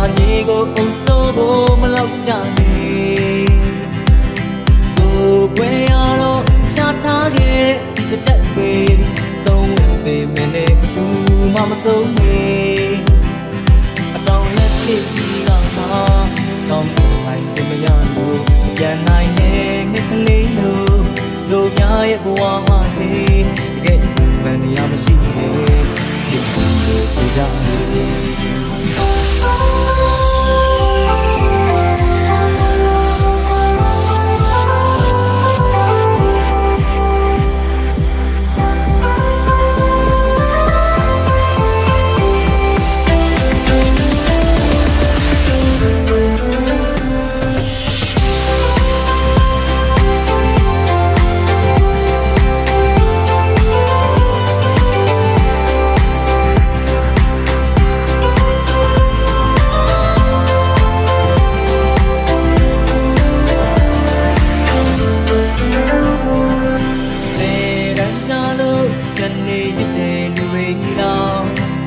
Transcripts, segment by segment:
ကိုအုပ်စိုးဖို့မလောက်ကြနဲ့ကိုပွင့်ရတော့ရှာထားခဲ့တဲ့တက်ပေသုံးဝင်ပေမနဲ့ဘူးမမသုံးနေအတောင်လက်ဖြစ်ပြီးတော့မှတော့နိုင်စမရလို့ပြန်နိုင်တဲ့ငကလေးလို့တို့များရဲ့ဘဝမှာနေတကယ်မှန်ရမရှိနဲ့ဒီလိုကြည့်ကြ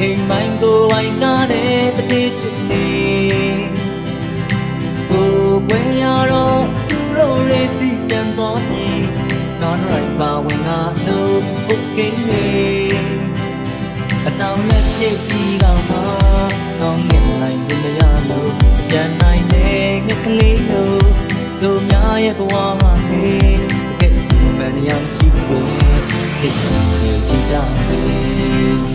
အိမ်မိုင်းကိုဝိုင်းနာတဲ့တတိချစ်နေကိုပွင့်ရတော့သူတို့ရေးစီပြန်သွားပြီးတော့ရိုက်ပါဝင်ငါတို့ဘုတ်ကင်းနေအတောင်နဲ့ပြည့်ပြီးတော့မှတော့ငင်နိုင်စမရလို့ပြန်နိုင်တဲ့ငကလေးတို့တို့များရဲ့ဘဝမှာနေမှန်ရရှိတယ်ဒီလိုကြည့်ကြတယ်